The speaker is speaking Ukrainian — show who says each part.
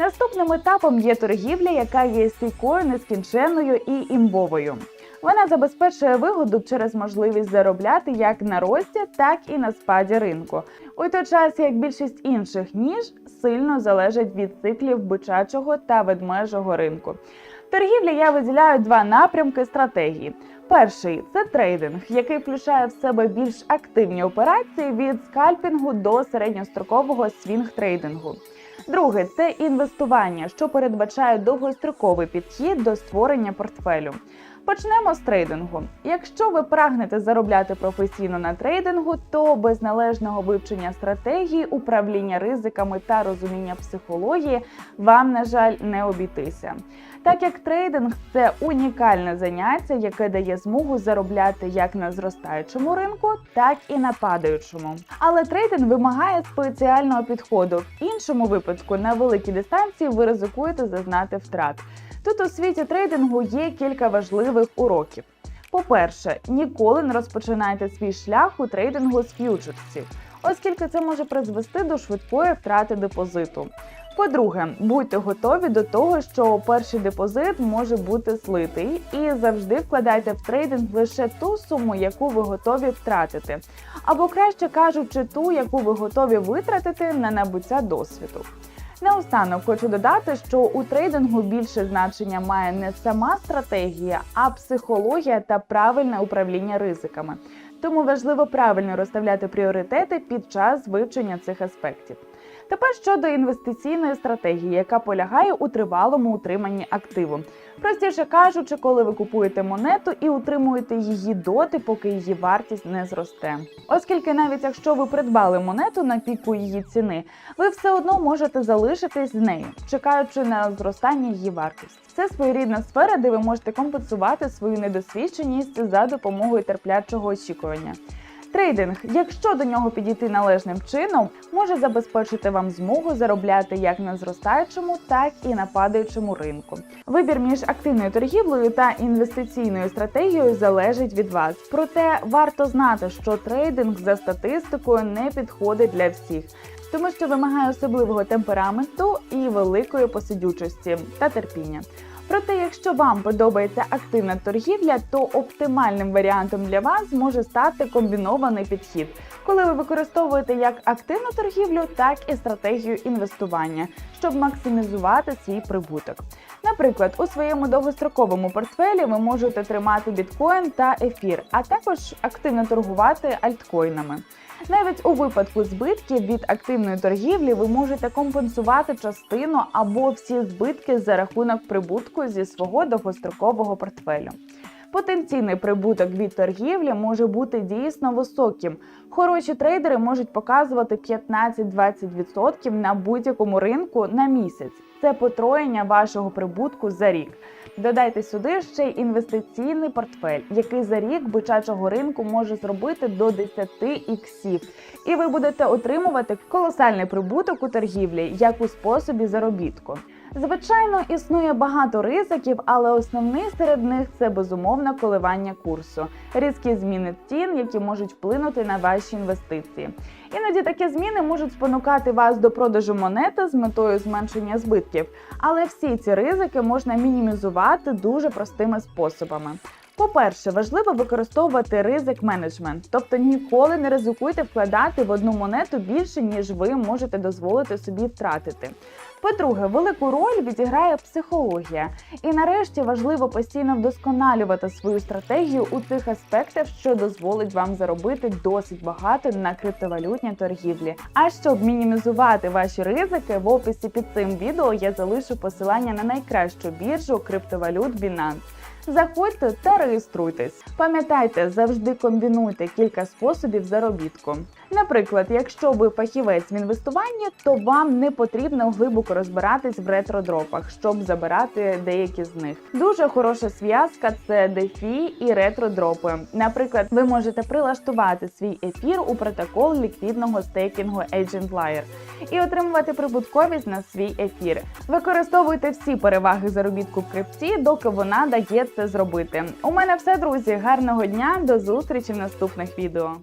Speaker 1: Наступним етапом є торгівля, яка є стійкою, нескінченною і імбовою. Вона забезпечує вигоду через можливість заробляти як на рості, так і на спаді ринку. У той час як більшість інших ніж сильно залежать від циклів бичачого та ведмежого ринку. Торгівлі я виділяю два напрямки стратегії. Перший це трейдинг, який включає в себе більш активні операції від скальпінгу до середньострокового свінг-трейдингу. Другий це інвестування, що передбачає довгостроковий підхід до створення портфелю. Почнемо з трейдингу. Якщо ви прагнете заробляти професійно на трейдингу, то без належного вивчення стратегії, управління ризиками та розуміння психології вам, на жаль, не обійтися. Так як трейдинг це унікальне заняття, яке дає змогу заробляти як на зростаючому ринку, так і на падаючому. Але трейдинг вимагає спеціального підходу. В іншому випадку на великій дистанції ви ризикуєте зазнати втрат. Тут у світі трейдингу є кілька важливих уроків. По-перше, ніколи не розпочинайте свій шлях у трейдингу з ф'ючерсів, оскільки це може призвести до швидкої втрати депозиту. По-друге, будьте готові до того, що перший депозит може бути слитий, і завжди вкладайте в трейдинг лише ту суму, яку ви готові втратити, або краще кажучи, ту, яку ви готові витратити на набуття досвіду. Наостанок хочу додати, що у трейдингу більше значення має не сама стратегія, а психологія та правильне управління ризиками. Тому важливо правильно розставляти пріоритети під час вивчення цих аспектів. Тепер щодо інвестиційної стратегії, яка полягає у тривалому утриманні активу. Простіше кажучи, коли ви купуєте монету і утримуєте її доти, поки її вартість не зросте. Оскільки навіть якщо ви придбали монету на піку її ціни, ви все одно можете залишитись з нею, чекаючи на зростання її вартості. Це своєрідна сфера, де ви можете компенсувати свою недосвідченість за допомогою терплячого очікування. Трейдинг, якщо до нього підійти належним чином, може забезпечити вам змогу заробляти як на зростаючому, так і на падаючому ринку. Вибір між активною торгівлею та інвестиційною стратегією залежить від вас. Проте варто знати, що трейдинг за статистикою не підходить для всіх. Тому що вимагає особливого темпераменту і великої посидючості та терпіння. Проте, якщо вам подобається активна торгівля, то оптимальним варіантом для вас може стати комбінований підхід, коли ви використовуєте як активну торгівлю, так і стратегію інвестування, щоб максимізувати свій прибуток. Наприклад, у своєму довгостроковому портфелі ви можете тримати біткоін та ефір, а також активно торгувати альткоїнами. Навіть у випадку збитків від активної торгівлі ви можете компенсувати частину або всі збитки за рахунок прибутку зі свого довгострокового портфелю. Потенційний прибуток від торгівлі може бути дійсно високим. Хороші трейдери можуть показувати 15-20% на будь-якому ринку на місяць. Це потроєння вашого прибутку за рік. Додайте сюди ще й інвестиційний портфель, який за рік бичачого ринку може зробити до 10 іксів. І ви будете отримувати колосальний прибуток у торгівлі, як у способі заробітку. Звичайно, існує багато ризиків, але основний серед них це безумовно коливання курсу, різкі зміни цін, які можуть вплинути на ваші інвестиції. Іноді такі зміни можуть спонукати вас до продажу монети з метою зменшення збитків, але всі ці ризики можна мінімізувати дуже простими способами. По-перше, важливо використовувати ризик менеджмент, тобто ніколи не ризикуйте вкладати в одну монету більше, ніж ви можете дозволити собі втратити. По-друге, велику роль відіграє психологія. І нарешті важливо постійно вдосконалювати свою стратегію у тих аспектах, що дозволить вам заробити досить багато на криптовалютній торгівлі. А щоб мінімізувати ваші ризики, в описі під цим відео я залишу посилання на найкращу біржу криптовалют Binance. Заходьте та реєструйтесь. Пам'ятайте, завжди комбінуйте кілька способів заробітку. Наприклад, якщо ви фахівець в інвестуванні, то вам не потрібно глибоко розбиратись в ретродропах, щоб забирати деякі з них. Дуже хороша зв'язка це дефі і ретродропи. Наприклад, ви можете прилаштувати свій ефір у протокол ліквідного стейкінгу Agent і отримувати прибутковість на свій ефір. Використовуйте всі переваги заробітку в крипті, доки вона дає це зробити. У мене все, друзі. Гарного дня, до зустрічі в наступних відео.